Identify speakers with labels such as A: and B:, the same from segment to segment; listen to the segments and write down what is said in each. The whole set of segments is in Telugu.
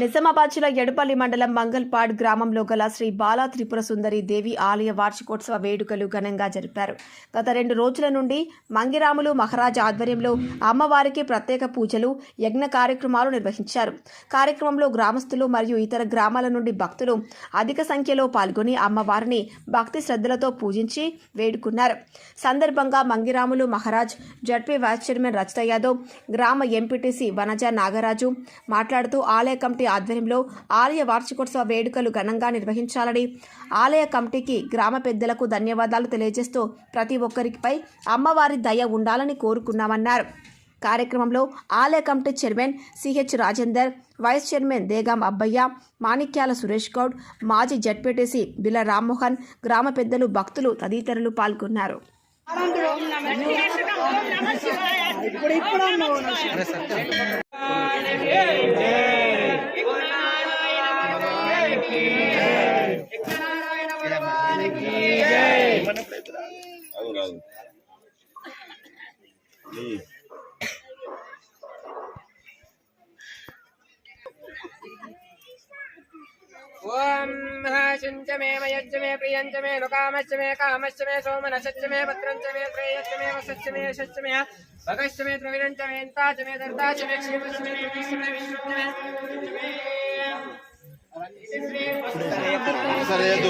A: నిజామాబాద్ జిల్లా ఎడపల్లి మండలం మంగల్పాడ్ గ్రామంలో గల శ్రీ బాలా త్రిపుర సుందరి దేవి ఆలయ వార్షికోత్సవ వేడుకలు ఘనంగా జరిపారు. గత రెండు రోజుల నుండి మంగిరాములు మహారాజ్ ఆధ్వర్యంలో అమ్మవారికి ప్రత్యేక పూజలు యజ్ఞ కార్యక్రమాలు నిర్వహించారు. కార్యక్రమంలో గ్రామస్తులు మరియు ఇతర గ్రామాల నుండి భక్తులు అధిక సంఖ్యలో పాల్గొని అమ్మవారిని భక్తి శ్రద్ధలతో పూజించి వేడుకున్నారు. సందర్భంగా Mangiramulu Maharaj ZP vice chairman Rachita Yadav గ్రామ ఎంపీటీసీ వనజ నాగరాజు మాట్లాడుతూ ఆలయ కమిటీ ఆధ్వర్యంలో ఆలయ వార్షికోత్సవ వేడుకలు ఘనంగా నిర్వహించాలని ఆలయ కమిటీకి గ్రామ పెద్దలకు ధన్యవాదాలు తెలియజేస్తూ ప్రతి ఒక్కరిపై అమ్మవారి దయ ఉండాలని కోరుకున్నామన్నారు. కార్యక్రమంలో ఆలయ committee chairman CH Rajender vice chairman Degam Abbayya Manikyala Suresh Goud మాజీ జడ్పీటీసీ బిల రామ్మోహన్ గ్రామ పెద్దలు భక్తులు తదితరులు పాల్గొన్నారు.
B: ఇప్పుడు రాదు
C: రాదు ఓం మహాశుంచ మే మయజ్జ మే ప్రియంచ మే నుకామశ్చ మే కామశ్చ మే సోమనశ్చ మే భద్రంచ మే ప్రేయశ్చ మే వసశ్చ మే యశశ్చ మే
D: సరేదు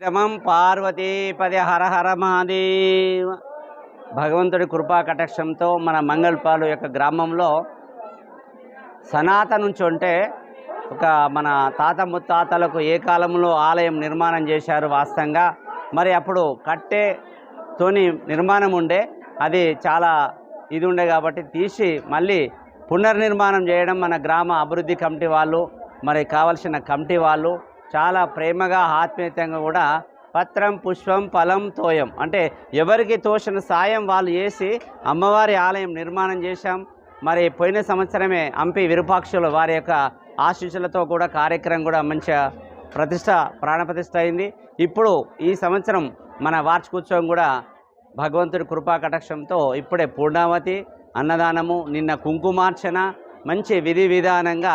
D: माता
E: క్రమం పార్వతీపది హర హర మహాదేవ. భగవంతుడి కృపా కటాక్షంతో మన మంగళపాలు యొక్క గ్రామంలో సనాతన నుంచి ఉంటే ఒక మన తాత ముత్తాతలకు ఏ కాలంలో ఆలయం నిర్మాణం చేశారు వాస్తవంగా మరి అప్పుడు కట్టెతోని నిర్మాణం ఉండే అది చాలా ఇది ఉండే కాబట్టి తీసి మళ్ళీ పునర్నిర్మాణం చేయడం మన గ్రామ అభివృద్ధి కమిటీ వాళ్ళు మరి కావలసిన కమిటీ వాళ్ళు చాలా ప్రేమగా ఆత్మీయతంగా కూడా పత్రం పుష్పం ఫలం తోయం. అంటే ఎవరికి తోచిన సాయం వాళ్ళు చేసి అమ్మవారి ఆలయం నిర్మాణం చేశాం. మరి పోయిన సంవత్సరమే హంపి విరూపాక్షులు వారి యొక్క ఆశీస్సులతో కూడా కార్యక్రమం కూడా మంచిగా ప్రతిష్ట ప్రాణప్రతిష్ట అయింది. ఇప్పుడు ఈ సంవత్సరం మన వార్షికోత్సవం కూడా భగవంతుడి కృపా కటాక్షంతో ఇప్పుడే పూర్ణావతి అన్నదానము నిన్న కుంకుమార్చన మంచి విధి విధానంగా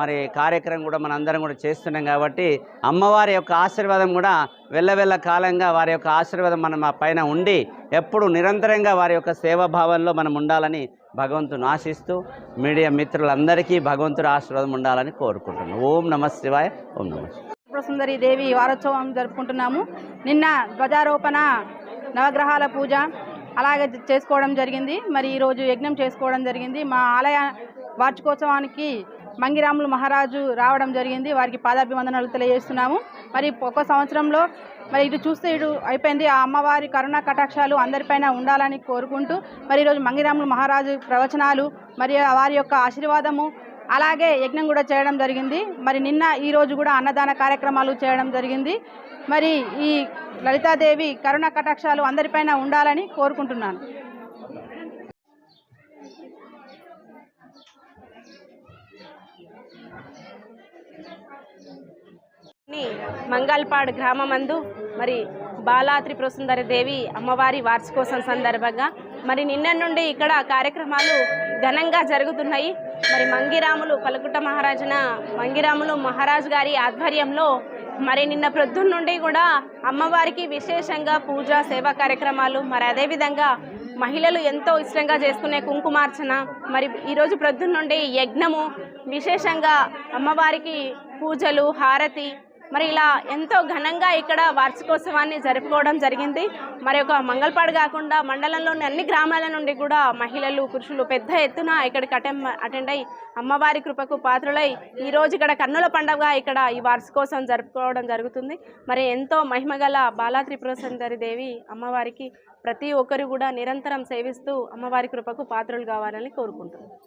E: మరి కార్యక్రమం కూడా మన అందరం కూడా చేస్తున్నాం కాబట్టి అమ్మవారి యొక్క ఆశీర్వాదం కూడా వెళ్ళవెళ్ళ కాలంగా వారి యొక్క ఆశీర్వాదం మనం ఆ పైన ఉండి ఎప్పుడు నిరంతరంగా వారి యొక్క సేవాభావంలో మనం ఉండాలని భగవంతుని ఆశిస్తూ మీడియా మిత్రులందరికీ భగవంతుడి ఆశీర్వాదం ఉండాలని కోరుకుంటున్నాను ఓం నమ శివాయ ఓం నమ
F: సుందరి దేవి వారోత్సవం జరుపుకుంటున్నాము. నిన్న ధ్వజారోపణ నవగ్రహాల పూజ అలాగే చేసుకోవడం జరిగింది. మరి ఈరోజు యజ్ఞం చేసుకోవడం జరిగింది. మా ఆలయ వార్షికోత్సవానికి మంగిరాములు మహారాజు రావడం జరిగింది. వారికి పాదాభివందనలు తెలియజేస్తున్నాము. మరి ఒక సంవత్సరంలో మరి ఇటు చూస్తే ఇటు అయిపోయింది. ఆ అమ్మవారి కరుణా కటాక్షాలు అందరిపైన ఉండాలని కోరుకుంటూ మరి ఈరోజు మంగిరాములు మహారాజు ప్రవచనాలు మరి వారి యొక్క ఆశీర్వాదము అలాగే యజ్ఞం కూడా చేయడం జరిగింది. మరి నిన్న ఈరోజు కూడా అన్నదాన కార్యక్రమాలు చేయడం జరిగింది. మరి ఈ లలితాదేవి కరుణ కటాక్షాలు అందరిపైన ఉండాలని కోరుకుంటున్నాను.
G: మంగళపాడ్ గ్రామమందు మరి బాలా త్రిపుర సుందరి దేవి అమ్మవారి వార్షికోత్సవం సందర్భంగా మరి నిన్న నుండి ఇక్కడ కార్యక్రమాలు ఘనంగా జరుగుతున్నాయి. మరి మంగిరాములు పలుకుట మహారాజున మంగిరాములు మహారాజు గారి ఆధ్వర్యంలో మరి నిన్న ప్రొద్దున నుండి కూడా అమ్మవారికి విశేషంగా పూజ సేవా కార్యక్రమాలు మరి అదేవిధంగా మహిళలు ఎంతో ఇష్టంగా చేసుకునే కుంకుమార్చన మరి ఈరోజు ప్రొద్దున నుండి యజ్ఞము విశేషంగా అమ్మవారికి పూజలు హారతి మరి ఇలా ఎంతో ఘనంగా ఇక్కడ వార్షికోత్సవాన్ని జరుపుకోవడం జరిగింది. మరి ఒక మంగళపాడు కాకుండా మండలంలోని అన్ని గ్రామాల నుండి కూడా మహిళలు పురుషులు పెద్ద ఎత్తున ఇక్కడికి అటెండ్ అటెండ్ అయ్యి అమ్మవారి కృపకు పాత్రులై ఈరోజు ఇక్కడ కన్నుల పండుగ ఇక్కడ ఈ వార్షికోత్సవం జరుపుకోవడం జరుగుతుంది. మరి ఎంతో మహిమగల బాలా త్రిపుర సుందరి దేవి అమ్మవారికి ప్రతి ఒక్కరు కూడా నిరంతరం సేవిస్తూ అమ్మవారి కృపకు పాత్రలు కావాలని కోరుకుంటున్నాను